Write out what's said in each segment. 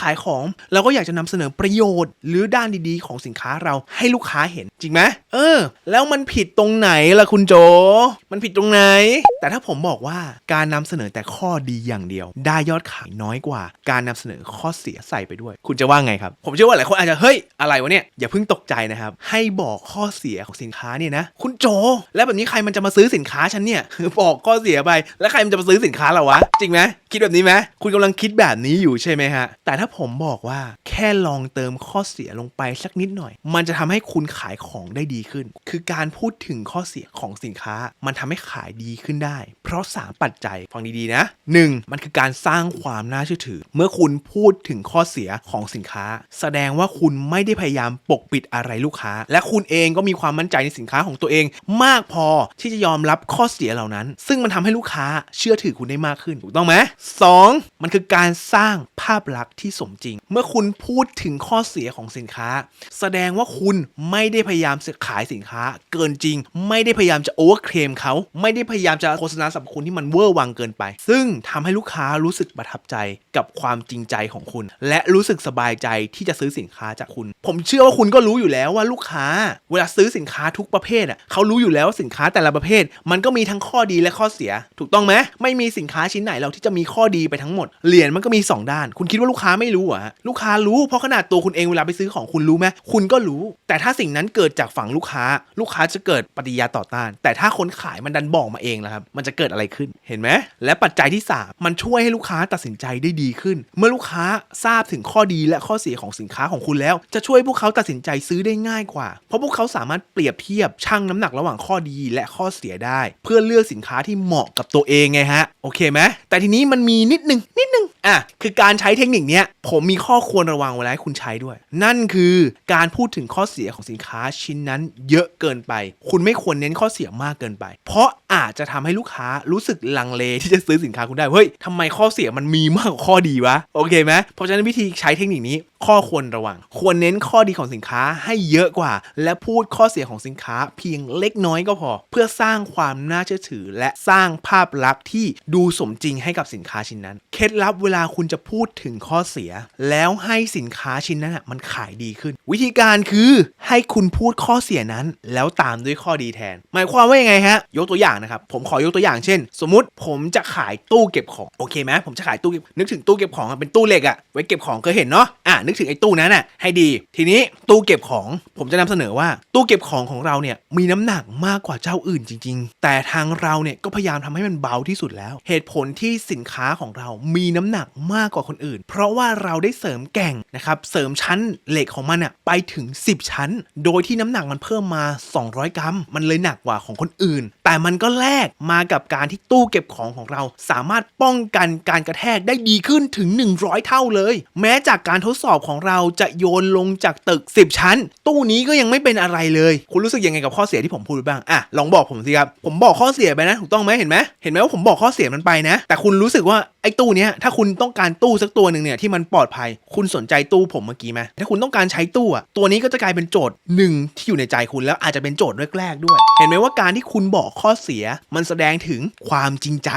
ขายของ เราก็อยากจะนำเสนอประโยชน์ หรือด้านดีๆ ของสินค้าเราให้ลูกค้าเห็นจริงไหมเออ แล้วมันผิดตรงไหนล่ะคุณโจ มันผิดตรงไหน แต่ถ้าผมบอกว่าการนำเสนอแต่ข้อดีอย่างเดียว ได้ยอดขายน้อยกว่า การนำเสนอข้อเสียใส่ไปด้วย คุณจะว่าไงครับ ผมเชื่อว่าหลายคนอาจจะเฮ้ยอะไรวะเนี่ยอย่าเพิ่งตกใจนะครับให้บอกข้อเสียของสินค้าเนี่ยนะคุณโจ แล้วแบบนี้ใครมันจะมาซื้อสินค้าฉันเนี่ยบอกข้อเสียไป แล้วใครมันจะมาซื้อสินค้าเราวะ จริงไหมคิดแบบนี้ไหมคุณกำลังคิดแบบนี้อยู่ใช่ไหมฮะแต่ถ้าผมบอกว่าแค่ลองเติมข้อเสียลงไปสักนิดหน่อย มันจะทำให้คุณขายของได้ดีขึ้น คือการพูดถึงข้อเสียของสินค้า มันทำให้ขายดีขึ้นได้ เพราะสามปัจจัยฟังดีๆนะ 1. มันคือการสร้างความน่าเชื่อถือ เมื่อคุณพูดถึงข้อเสียของสินค้า แสดงว่าคุณไม่ได้พยายามปกปิดอะไรลูกค้า และคุณเองก็มีความมั่นใจในสินค้าของตัวเอง มากพอที่จะยอมรับข้อเสียเหล่านั้น ซึ่งมันทำให้ลูกค้าเชื่อถือคุณได้มากขึ้นถูกต้องไหมสองมันคือการสร้างภาพลักษณ์ที่สมจริง เมื่อคุณพูดถึงข้อเสียของสินค้า แสดงว่าคุณไม่ได้พยายามจะขายสินค้า เกินจริง ไม่ได้พยายามจะโอเวอร์เคลมเขาไม่ได้พยายามจะโฆษณาสรรพคุณที่มันเวอร์วังเกินไป ซึ่งทำให้ลูกค้ารู้สึกประทับใจกับความจริงใจของคุณ และรู้สึกสบายใจที่จะซื้อสินค้าจากคุณ ผมเชื่อว่าคุณก็รู้อยู่แล้วว่าลูกค้า เวลาซื้อสินค้าทุกประเภทอะเขารู้อยู่แล้วว่าสินค้าแต่ละประเภท มันก็มีทั้งข้อดีและข้อเสีย ถูกต้องไหมไม่มีสินค้าชิ้นไหนเราที่จะมีข้อดีไปทั้งหมดเหรียญมันก็มีสองด้าน คุณคิดว่าลูกค้าไม่รู้อะลูกค้ารู้เพราะขนาดตัวคุณเองเวลาไปซื้อของคุณรู้ไหมคุณก็รู้ แต่ถ้าสิ่งนั้นเกิดจากฝั่งลูกค้า ลูกค้าจะเกิดปฏิยาต่อต้าน แต่ถ้าคนขายมันดันบอกมาเองแล้วครับมันจะเกิดอะไรขึ้นเห็นไหมและปัจจัยที่สามมันช่วยให้ลูกค้าตัดสินใจได้ดีขึ้น เมื่อลูกค้าทราบถึงข้อดีและข้อเสียของสินค้าของคุณแล้ว จะช่วยพวกเขาตัดสินใจซื้อได้ง่ายกว่า เพราะพวกเขาสามารถเปรียบเทียบชั่งน้ำหนักระหว่างข้อดีและข้อเสียได้ เพื่อเลือกสินค้าที่เหมาะกับตัวเองไงฮะโอเคไหมแต่ทีนี้มันมีนิดนึงนิดนึงอะคือการใช้เทคนิคนี้ผมมีข้อควรระวังไวลาให้คุณใช้ด้วย นั่นคือการพูดถึงข้อเสียของสินค้าชิ้นนั้นเยอะเกินไป คุณไม่ควรเน้นข้อเสียมากเกินไป เพราะอาจจะทำให้ลูกค้ารู้สึกลังเลที่จะซื้อสินค้าคุณได้เฮ้ยทำไมข้อเสียมันมีมากกว่าข้อดีวะโอเคไหมเพราะฉะนั้นวิธีใช้เทคนิคนี้ ข้อควรระวัง ควรเน้นข้อดีของสินค้าให้เยอะกว่า และพูดข้อเสียของสินค้าเพียงเล็กน้อยก็พอ เพื่อสร้างความน่าเชื่อถือ และสร้างภาพลักษณ์ที่ดูสมจริงให้กับสินค้าชิ้นนั้น เคล็ดลับเวลาคุณจะพูดถึงข้อเสีย แล้วให้สินค้าชิ้นนั้นมันขายดีขึ้น วิธีการคือให้คุณพูดข้อเสียนั้น แล้วตามด้วยข้อดีแทน หมายความว่ายังไงฮะยกตัวอย่างนะครับผมขอยกตัวอย่างเช่น สมมุติผมจะขายตู้เก็บของโอเคไหมผมจะขายตู้เก็บนึกถึงตู้เก็บของเป็นตู้เหล็กอะไว้เก็บของเคยเห็นเนาะอะนึกถึงไอ้ตู้นั้นอะให้ดี ทีนี้ตู้เก็บของผมจะนำเสนอว่า ตู้เก็บของของเราเนี่ยมีน้ำหนักมากกว่าเจ้าอื่นจริง ๆ แต่ทางเราเนี่ยก็พยายามทำให้มันเบาที่สุดแล้ว เหตุผลที่สินค้าของเรามีน้ำหนักมากกว่าคนอื่น เพราะว่าเราได้เสริมแก่งนะครับเสริมชั้นเหล็กของมันอะไปถึง 10 ชั้น โดยที่น้ำหนักมันเพิ่มมา 200 กรัม มันเลยหนักกว่าของคนอื่น แต่มันก็แลกมากับการที่ตู้เก็บของของเรา สามารถป้องกันการกระแทกได้ดีขึ้นถึง 100 เท่าเลย แม้จากการทดสอบของเราจะโยนลงจากตึก 10 ชั้น ตู้นี้ก็ยังไม่เป็นอะไรเลย คุณรู้สึกยังไงกับข้อเสียที่ผมพูดบ้างอะลองบอกผมสิครับผมบอกข้อเสียไปนะถูกต้องไหมเห็นไหมเห็นไหมว่าผมบอกข้อเสียมันไปนะ แต่คุณรู้สึกว่าไอ้ตู้เนี้ยถ้าคุณต้องการตู้สักตัวหนึ่งเนี่ยที่มันปลอดภัย คุณสนใจตู้ผมเมื่อกี้ไหมถ้าคุณต้องการใช้ตู้อะตัวนี้ก็จะกลายเป็นโจทย์หนึ่งที่อยู่ในใจคุณแล้วอาจจะเป็นโจทย์แรกๆด้วย เห็นไหมว่าการที่คุณบอกข้อเสียมันแสดงถึงความจริงใจ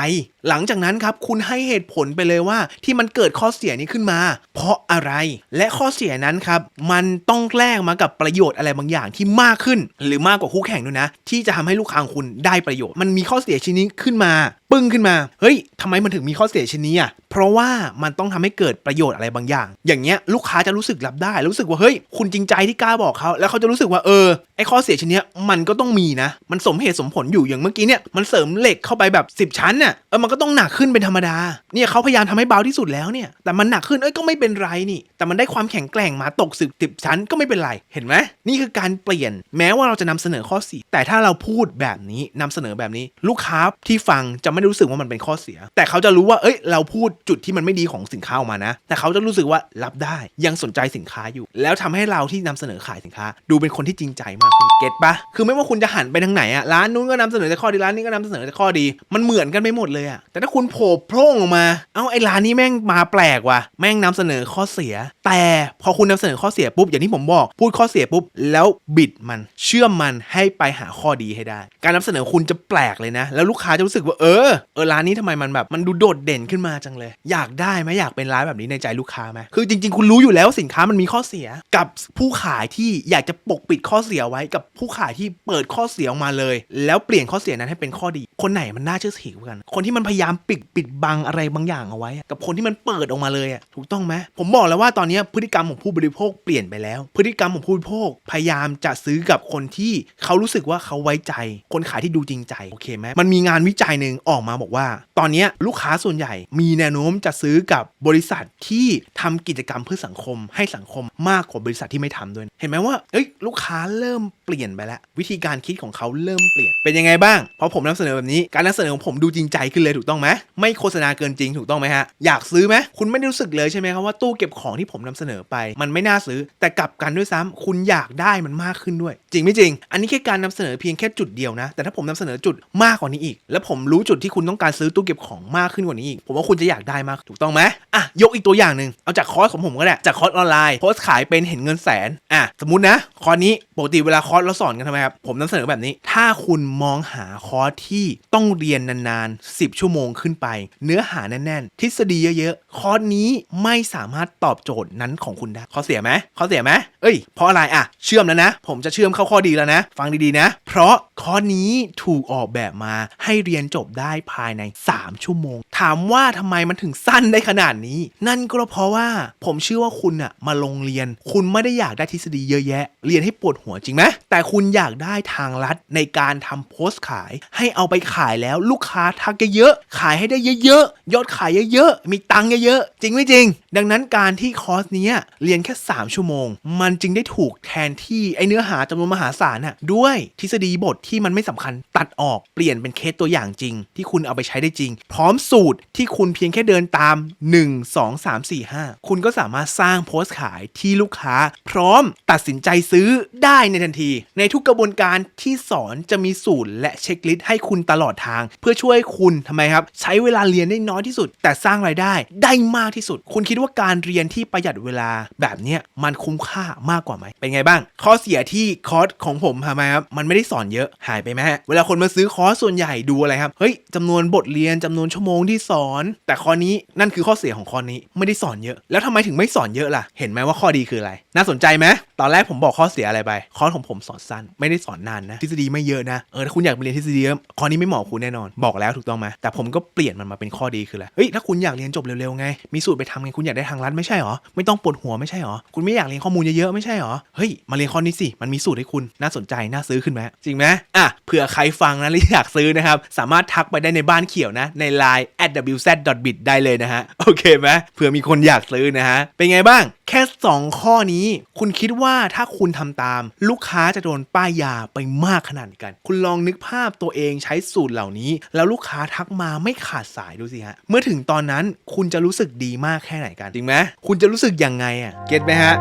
หลังจากนั้นครับคุณให้เหตุผลไปเลยว่าที่มันเกิดข้อเสียนี้ขึ้นมา เพราะอะไรและข้อเสียนั้นครับ มันต้องแลกมากับประโยชน์อะไรบางอย่างที่มากขึ้น หรือมากกว่าคู่แข่งด้วยนะ ที่จะทำให้ลูกค้าของคุณได้ประโยชน์ มันมีข้อเสียชิ้นนี้ขึ้นมา ปึ้งขึ้นมา เฮ้ยทำไมมันถึงมีข้อเสียชิ้นนี้อะ เพราะว่ามันต้องทำให้เกิดประโยชน์อะไรบางอย่าง อย่างเงี้ยลูกค้าจะรู้สึกรับได้ รู้สึกว่าเฮ้ยคุณจริงใจที่กล้าบอกเขา แล้วเขาจะรู้สึกว่าเออไอข้อเสียชิ้นเนี้ยมันก็ต้องมีนะ มันสมเหตุสมผลอยู่อย่างเมื่อกี้เนี่ยมันเสริมเหล็กเข้าไปแบบ 10 ชั้นน่ะเออมันก็ต้องหนักขึ้นเป็นธรรมดาเนี่ยเขาพยายามทำให้เบาที่สุดแล้วเนี่ยแต่มันหนักขึ้นเอ้ยก็ไม่เป็นไรนี่ แต่มันได้ความแข็งแกร่งมาตกสึกติบชั้นก็ไม่เป็นไรเห็นไหมนี่คือการเปลี่ยนแม้ว่าเราจะนำเสนอข้อเสียแต่ถ้าเราพูดแบบนี้นำเสนอแบบนี้ ลูกค้าที่ฟังจะไม่ได้รู้สึกว่ามันเป็นข้อเสีย แต่เขาจะรู้ว่าเอ้ยเราพูดจุดที่มันไม่ดีของสินค้าออกมานะ แต่เขาจะรู้สึกว่ารับได้ยังสนใจสินค้าอยู่ แล้วทำให้เราที่นำเสนอขายสินค้า ดูเป็นคนที่จริงใจมากขึ้นเก็ตปะคือไม่ว่าคุณจะหันไปทางไหนอะร้านนู้นก็นำเสนอแต่ข้อดีร้านนี้ก็นำเสนอแต่ข้อดี มันเหมือนกันไปหมดเลยอะแต่ถ้าคุณโผล่โพร่งออกมาเอ้าไอ้ร้านนี้แม่งมาแปลกว่ะแม่งนำเสนอข้อเสีย แต่พอคุณนำเสนอข้อเสียปุ๊บอย่างที่ผมบอก พูดข้อเสียปุ๊บแล้วบิดมันเชื่อมมันให้ไปหาข้อดีให้ได้ การนำเสนอคุณจะแปลกเลยนะ แล้วลูกค้าจะรู้สึกว่าเอออเออร้านนี้ทำไมมันแบบมันดูโดดเด่นขึ้นมาจังเลย อยากได้ไหมอยากเป็นร้านแบบนี้ในใจลูกค้าไหมคือจริง ๆ คุณรู้อยู่แล้วสินค้ามันมีข้อเสียกับผู้ขายที่อยากจะปกปิดข้อเสียไว้กับผู้ขายที่เปิดข้อเสียออกมาเลย แล้วเปลี่ยนข้อเสียนั้นให้เป็นข้อดี คนไหนมันน่าเชื่อถือกัน คนที่มันพยายามปิดปิดบังอะไรบางอย่างเอาไว้ กับคนที่มันเปิดออกมาเลยอะถูกต้องไหมผมบอกแล้วว่าตอนนี้พฤติกรรมของผู้บริโภคเปลี่ยนไปแล้ว พฤติกรรมของผู้บริโภคพยายามจะซื้อกับคนที่เขารู้สึกว่าเขาไว้ใจ คนขายที่ดูจริงใจโอเคไหมมันมีงานวิจัยหนึ่งออกมาบอกว่า ตอนนี้ลูกค้าส่วนใหญ่มีแนวโน้มจะซื้อกับบริษัทที่ทำกิจกรรมเพื่อสังคมให้สังคมมากกว่าบริษัทที่ไม่ทำด้วย เห็นไหมว่าเอ้ยลูกค้าเริ่มเปลี่ยนไปแล้ว วิธีการคิดของเขาเริ่มเปลี่ยนเป็นยังไงบ้างเพราะผมนำเสนอแบบนี้การนำเสนอของผมดูจริงใจขึ้นเลยถูกต้องไหมไม่โฆษณาเกินจริงถูกต้องไหมฮะอยากซื้อไหมคุณไม่ได้รู้สึกเลยใช่ไหมครับว่าตู้เก็บของที่ผมนำเสนอไป มันไม่น่าซื้อ แต่กลับกันด้วยซ้ำคุณอยากได้มันมากขึ้นด้วย จริงไม่จริง อันนี้แค่การนำเสนอเพียงแค่จุดเดียวนะ แต่ถ้าผมนำเสนอจุดมากกว่านี้อีก แล้วผมรู้จุดที่คุณต้องการซื้อตู้เก็บของมากขึ้นกว่านี้อีก ผมว่าคุณจะอยากได้มาก ถูกต้องไหมอะ ยกอีกตัวอย่างหนึ่งเอาจากคอร์สของผมก็ได้ จากคอร์สออนไลน์ โพสขายเป็นเห็นเงินแสน อะ สมมตินะ คอร์สนี้ปกติเวลาคอร์สเราสอนกันทำไมครับ ผมนำเสนอแบบนี้ ถ้าคุณมองหาคอร์สที่ต้องเรียนนานๆ 10 ชั่วโมงขึ้นไป เนื้อหาแน่นๆ ทฤษฎีเยอะๆ คอร์สนี้ไม่สามารถตอบโจทย์นั้นของคุณได้ ข้อเสียไหมข้อเสียไหม เอ้ย เพราะอะไรอะ เชื่อมแล้วนะ ผมจะเชื่อมเข้าข้อดีแล้วนะ ฟังดีๆนะ เพราะคอนี้ถูกออกแบบมาให้เรียนจบได้ภายใน 3 ชั่วโมง ถามว่าทำไมมันถึงสั้นได้ขนาดนี้ นั่นก็เพราะว่าผมเชื่อว่าคุณอะมาลงเรียน คุณไม่ได้อยากได้ทฤษฎีเยอะแยะ เรียนให้ปวดหัวจริงไหมแต่คุณอยากได้ทางลัดในการทำโพสต์ขาย ให้เอาไปขายแล้วลูกค้าทักเยอะๆขายให้ได้เยอะๆยอดขายเยอะๆมีตังค์เยอะๆจริงไม่จริง ดังนั้นการที่คอร์สนี้เรียนแค่ 3 ชั่วโมง มันจึงได้ถูกแทนที่ไอเนื้อหาจำนวนมหาศาลน่ะด้วยทฤษฎีบทที่มันไม่สำคัญตัดออกเปลี่ยนเป็นเคสตัวอย่างจริง ที่คุณเอาไปใช้ได้จริง พร้อมสูตรที่คุณเพียงแค่เดินตาม 1 2 3 4 5 คุณก็สามารถสร้างโพสต์ขายที่ลูกค้า พร้อมตัดสินใจซื้อได้ในทันที ในทุกกระบวนการที่สอนจะมีสูตรและเช็คลิสต์ให้คุณตลอดทาง เพื่อช่วยคุณทำไมครับ ใช้เวลาเรียนได้น้อยที่สุด แต่สร้างรายได้ได้มากที่สุด คุณคิดว่าการเรียนที่ประหยัดเวลาแบบนี้มันคุ้มค่ามากกว่าไหมเป็นไงบ้าง ข้อเสียที่คอร์สของผมทำไมครับมันไม่ได้สอนเยอะหายไปไหมฮะเวลาคนมาซื้อคอร์สส่วนใหญ่ดูอะไรครับเฮ้ยจำนวนบทเรียนจำนวนชั่วโมงที่สอน แต่ข้อนี้นั่นคือข้อเสียของข้อนี้ไม่ได้สอนเยอะ แล้วทำไมถึงไม่สอนเยอะล่ะ เห็นไหมว่าข้อดีคืออะไร น่าสนใจไหม ตอนแรกผมบอกข้อเสียอะไรไปคอร์สของผมสอนสั้น ไม่ได้สอนนานนะ ทฤษฎีไม่เยอะนะ เออถ้าคุณอยากไปเรียนทฤษฎีเยอะข้อนี้ไม่เหมาะคุณแน่นอน บอกแล้วถูกต้องไหมแต่ผมก็เปลี่ยนมันมาเป็นข้อดีคืออะไรเฮ้ยถ้าคุณอยากเรียนจบเร็วๆไง มีสูตรไปทำไงคุณอยากได้ทางลัดไม่ใช่หรอ ไม่ต้องปวดหัวไม่ใช่หรอ คุณไม่อยากเรียนข้อมูลเยอะๆไม่ใช่หรอ เฮ้ยมาเรียนข้อนี้สิ มันมีสูตรให้คุณน่าสนใจน่าซื้อขึ้นไหมจริงไหมอะเผื่อใครฟังนะและอยากซื้อนะครับสามารถทักไปได้ในบ้านเขียวนะใน line at wz.bit ได้เลยนะฮะโอเคไหมเผื่อมีคนอยากซื้อนะฮะเป็นไงบ้าง แค่ 2 ข้อนี้คุณคิดว่าว่าถ้าคุณทำตาม ลูกค้าจะโดนป้ายยาไปมากขนาดกัน คุณลองนึกภาพตัวเองใช้สูตรเหล่านี้ แล้วลูกค้าทักมาไม่ขาดสายดูสิฮะ เมื่อถึงตอนนั้นคุณจะรู้สึกดีมากแค่ไหนกัน จริงไหมคุณจะรู้สึกยังไงอะ เก็ตไหมฮะ